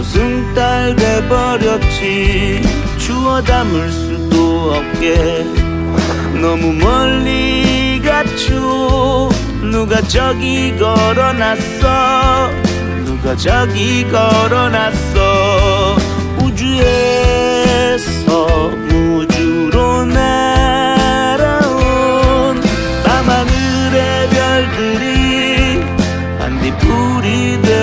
저승달 돼버렸지. 주워 담을 수도 없게. 너무 멀리 갔죠. 누가 저기 걸어놨어? 누가 저기 걸어놨어? 우주에서 우주로 날아온 밤하늘의 별들이